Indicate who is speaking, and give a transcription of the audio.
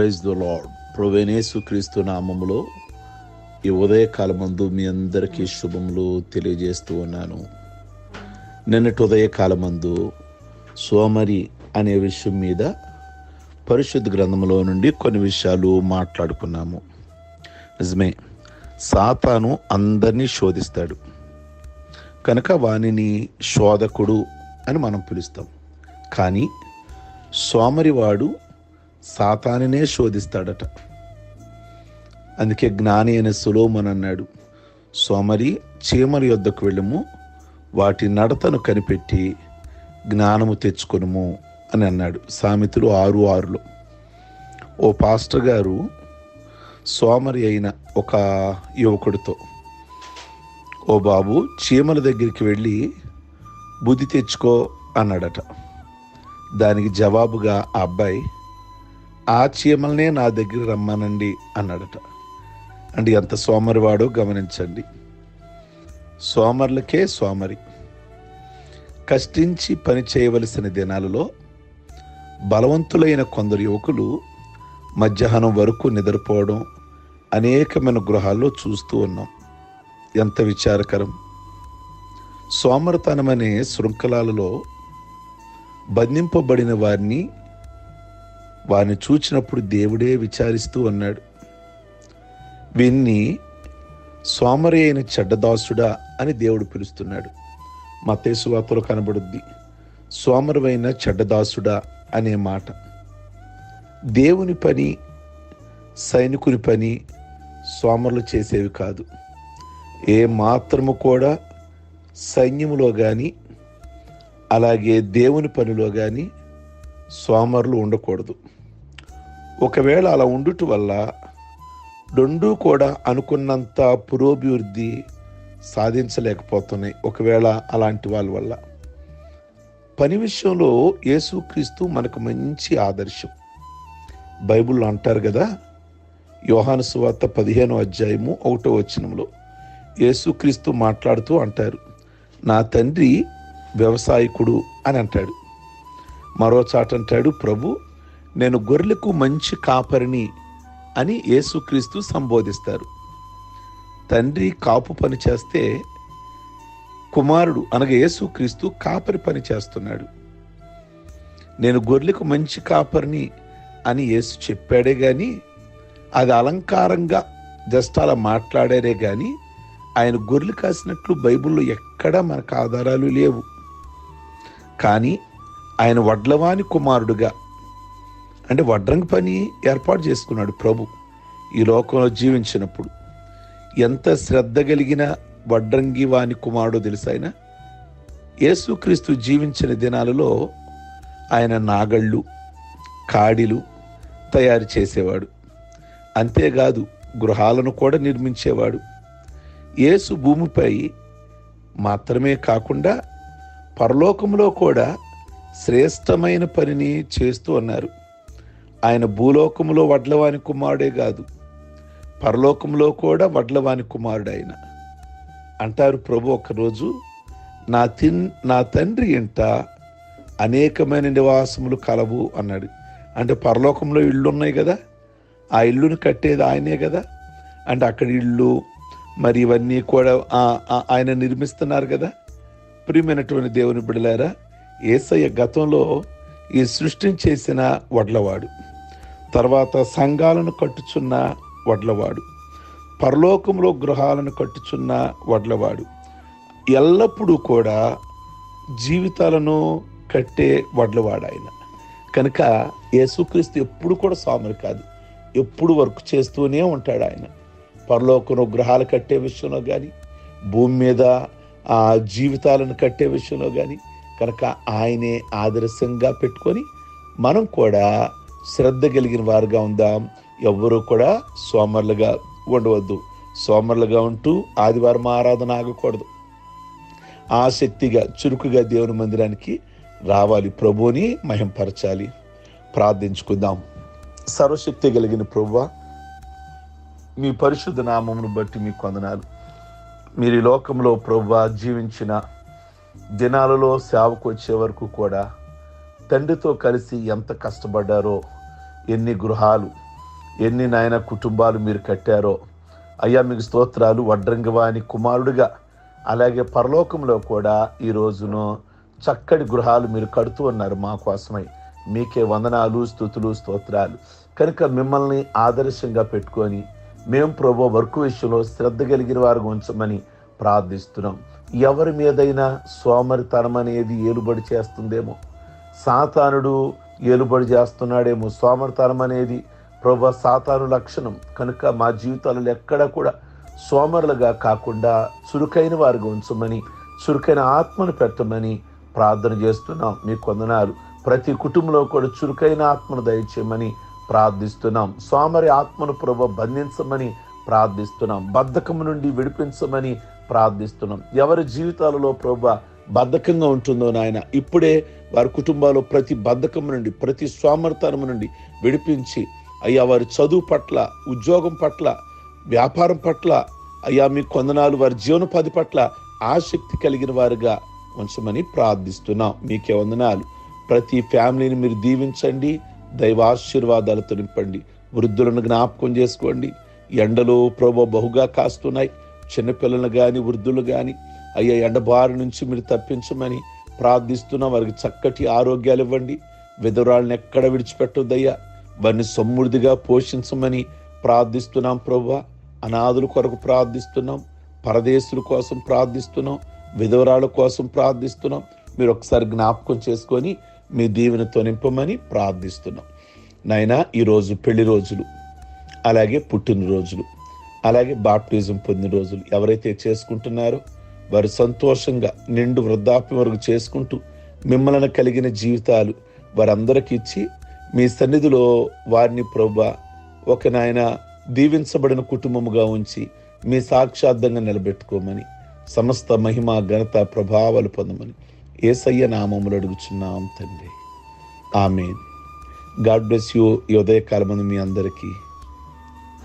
Speaker 1: Praise the lord ప్రొవెనేసు క్రీస్తు నామములో ఈ ఉదయకాలమందు మీ అందరికీ శుభములు తెలియజేస్తూ ఉన్నాను. నిన్నటి ఉదయకాలమందు సోమరి అనే విషయం మీద పరిశుద్ధ గ్రంథంలో నుండి కొన్ని విషయాలు మాట్లాడుకున్నాము. నిజమే సాతాను అందరినీ శోధిస్తాడు. కనుక వానిని శోధకుడు అని మనం పిలుస్తాం. కానీ సోమరివాడు సాతానినే శోధిస్తాడట. అందుకే జ్ఞాని అనే సులోమన్ అన్నాడు సోమరి చీమల యొద్దకు వెళ్ళము వాటి నడతను కనిపెట్టి జ్ఞానము తెచ్చుకొనుము అని అన్నాడు సామెతలు ఆరు ఆరులో. ఓ పాస్టర్ గారు సోమరి అయిన ఒక యువకుడితో ఓ బాబు చీమల దగ్గరికి వెళ్ళి బుద్ధి తెచ్చుకో అన్నాడట. దానికి జవాబుగా ఆ అబ్బాయి ఆ చీమలనే నా దగ్గర రమ్మనండి అన్నాడట. అండి ఎంత సోమరివాడో గమనించండి. సోమరులకే సోమరి. కష్టించి పని చేయవలసిన దినాలలో బలవంతులైన కొందరు యువకులు మధ్యాహ్నం వరకు నిద్రపోవడం అనేకమైన గృహాల్లో చూస్తూ ఉన్నాం. ఎంత విచారకరం. సోమరతనమనే శృంఖలాలలో బంధింపబడిన వారిని వారిని చూచినప్పుడు దేవుడే విచారిస్తూ అన్నాడు. వీన్ని సోమరి అయిన చెడ్డదాసుడా అని దేవుడు పిలుస్తున్నాడు. మతేసువార్తలో కనబడుద్ది సోమరువైన చెడ్డదాసుడా అనే మాట. దేవుని పని సైనికుని పని సోమరులు చేసేవి కాదు. ఏ మాత్రము కూడా సైన్యములో కానీ అలాగే దేవుని పనిలో కానీ సోమరులు ఉండకూడదు. ఒకవేళ అలా ఉండుట వల్ల రెండు కూడా అనుకున్నంత పురోభివృద్ధి సాధించలేకపోతున్నాయి. ఒకవేళ అలాంటి వాళ్ళ వల్ల. పని విషయంలో యేసుక్రీస్తు మనకు మంచి ఆదర్శం. బైబిల్లో అంటారు కదా యోహాను సువార్త పదిహేను అధ్యాయము ఒకటో వచనంలో యేసుక్రీస్తు మాట్లాడుతూ అంటారు నా తండ్రి వ్యవసాయకుడు అని అంటాడు. మరో చాట అంటాడు ప్రభు నేను గొర్రెలకు మంచి కాపరిని అని యేసుక్రీస్తు సంబోధిస్తారు. తండ్రి కాపు పని చేస్తే కుమారుడు అనగా యేసుక్రీస్తు కాపరి పని చేస్తున్నాడు. నేను గొర్రెలకు మంచి కాపరిని అని యేసు చెప్పాడే కానీ అది అలంకారంగా జస్ట్ అలా మాట్లాడారే కానీ ఆయన గొర్రెలు కాసినట్లు బైబిల్లో ఎక్కడా మనకు ఆధారాలు లేవు. కానీ ఆయన వడ్లవాని కుమారుడుగా. అంటే వడ్రంగి పని ఏర్పాటు చేసుకున్నాడు ప్రభు ఈ లోకంలో జీవించినప్పుడు. ఎంత శ్రద్ధ కలిగిన వడ్రంగి వాని కుమారుడు తెలుసాయన యేసుక్రీస్తు జీవించిన దినాలలో ఆయన నాగళ్ళు కాడిలు తయారు చేసేవాడు. అంతేకాదు గృహాలను కూడా నిర్మించేవాడు. యేసు భూమిపై మాత్రమే కాకుండా పరలోకంలో కూడా శ్రేష్టమైన పనిని చేస్తూ ఉన్నారు ఆయన భూలోకంలో వడ్లవాని కుమారుడే కాదు పరలోకంలో కూడా వడ్లవాని కుమారుడు ఆయన అంటారు ప్రభు ఒకరోజు నా తిన్ నా తండ్రి ఇంట అనేకమైన నివాసములు కలవు అన్నాడు. అంటే పరలోకంలో ఇళ్ళు ఉన్నాయి కదా ఆ ఇల్లును కట్టేది ఆయనే కదా అంటే అక్కడ ఇళ్ళు మరి ఇవన్నీ కూడా ఆయన నిర్మిస్తున్నారు కదా. ప్రియమైనటువంటి దేవుని బిడలారా ఏసయ్య గతంలో ఈ సృష్టిని చేసిన వడ్లవాడు తర్వాత సంఘాలను కట్టుచున్న వడ్లవాడు పరలోకంలో గృహాలను కట్టుచున్న వడ్లవాడు ఎల్లప్పుడూ కూడా జీవితాలను కట్టే వడ్లవాడు ఆయన కనుక యేసుక్రీస్తు ఎప్పుడు కూడా సామరి కాదు ఎప్పుడు వర్క్ చేస్తూనే ఉంటాడు ఆయన పరలోకంలో గృహాలు కట్టే విషయంలో కానీ భూమి మీద ఆ జీవితాలను కట్టే విషయంలో కానీ కనుక ఆయనే ఆదర్శంగా పెట్టుకొని మనం కూడా శ్రద్ధ కలిగిన వారుగా ఉందాం. ఎవ్వరూ కూడా సోమరులుగా ఉండవద్దు. సోమరులుగా ఉంటూ ఆదివారం ఆరాధన ఆగకూడదు. ఆసక్తిగా చురుకుగా దేవుని మందిరానికి రావాలి. ప్రభుని మహింపరచాలి. ప్రార్థించుకుందాం. సర్వశక్తి కలిగిన ప్రభువ మీ పరిశుద్ధ నామమును బట్టి మీ కొందనాలు మీరు ఈ లోకంలో ప్రభువ జీవించిన దినాలలో సేవకు వచ్చే వరకు కూడా తండ్రితో కలిసి ఎంత కష్టపడ్డారో ఎన్ని గృహాలు ఎన్ని నాయన కుటుంబాలు మీరు కట్టారో అయ్యా మీకు స్తోత్రాలు వడ్రంగవాని కుమారుడిగా అలాగే పరలోకంలో కూడా ఈ రోజును చక్కటి గృహాలు మీరు కడుతూ ఉన్నారు మా కోసమై. మీకే వందనాలు స్థుతులు స్తోత్రాలు. కనుక మిమ్మల్ని ఆదర్శంగా పెట్టుకొని మేము ప్రభు వర్క్ విషయంలో శ్రద్ధ కలిగిన వారు ఉంచమని ప్రార్థిస్తున్నాం. ఎవరి మీదైనా సోమరితనం అనేది ఏలుబడి చేస్తుందేమో? సాతానుడు ఏలుబడి చేస్తున్నాడేమో? సోమరితనం అనేది ప్రభు సాతాను లక్షణం. కనుక మా జీవితాలలో ఎక్కడ కూడా సోమరులుగా కాకుండా చురుకైన వారిగా ఉంచమని చురుకైన ఆత్మను పెట్టమని ప్రార్థన చేస్తున్నాం. మీ కొందనాలు ప్రతి కుటుంబంలో కూడా చురుకైన ఆత్మను దయచేయమని ప్రార్థిస్తున్నాం. సోమరి ఆత్మను ప్రభు బంధించమని ప్రార్థిస్తున్నాం. బద్ధకము నుండి విడిపించమని ప్రార్థిస్తున్నాం. ఎవరి జీవితాలలో ప్రభా బద్ధకంగా ఉంటుందో నాయన ఇప్పుడే వారి కుటుంబాల్లో ప్రతి బద్ధకం నుండి ప్రతి సోమర్తనం నుండి విడిపించి అయ్యా వారి చదువు పట్ల ఉద్యోగం పట్ల వ్యాపారం పట్ల అయ్యా మీ కొందనాలు వారి జీవనోపాధి పట్ల ఆసక్తి కలిగిన వారుగా ఉంచమని ప్రార్థిస్తున్నాం. మీకే వందనాలు. ప్రతి ఫ్యామిలీని మీరు దీవించండి దైవాశీర్వాదాలతో నింపండి. వృద్ధులను జ్ఞాపకం చేసుకోండి. ఎండలో ప్రభు బహుగా కాస్తున్నాయి. చిన్నపిల్లలు కానీ వృద్ధులు కానీ అయ్యా ఎండబారి నుంచి మీరు తప్పించమని ప్రార్థిస్తున్నాం వారికి చక్కటి ఆరోగ్యాలు ఇవ్వండి. విధురాళ్ళని ఎక్కడ విడిచిపెట్టొద్దయ్యా. వారిని సమృద్ధిగా పోషించమని ప్రార్థిస్తున్నాం ప్రభా. అనాథుల కొరకు ప్రార్థిస్తున్నాం. పరదేశుల కోసం ప్రార్థిస్తున్నాం. విధవరాల కోసం ప్రార్థిస్తున్నాం. మీరు ఒకసారి జ్ఞాపకం చేసుకొని మీ దీవెనతో నింపమని ప్రార్థిస్తున్నాం. నాయన ఈరోజు పెళ్ళి రోజులు. అలాగే పుట్టినరోజులు. అలాగే బాప్టిజం పొందిన రోజులు ఎవరైతే చేసుకుంటున్నారో వారు సంతోషంగా నిండు వృద్ధాప్యం వరకు చేసుకుంటూ మిమ్మల్ని కలిగిన జీవితాలు వారందరికి ఇచ్చి మీ సన్నిధిలో వారిని ప్రభా ఒక నాయన దీవించబడిన కుటుంబముగా ఉంచి మీ సాక్షార్థంగా నిలబెట్టుకోమని సమస్త మహిమ ఘనత ప్రభావాలు పొందమని ఏసయ్య నామములు అడుగుచున్నాం తండ్రి. ఆమె గాడ్ బ్లెస్ యూ. ఈ ఉదయకాలమందు మీ అందరికీ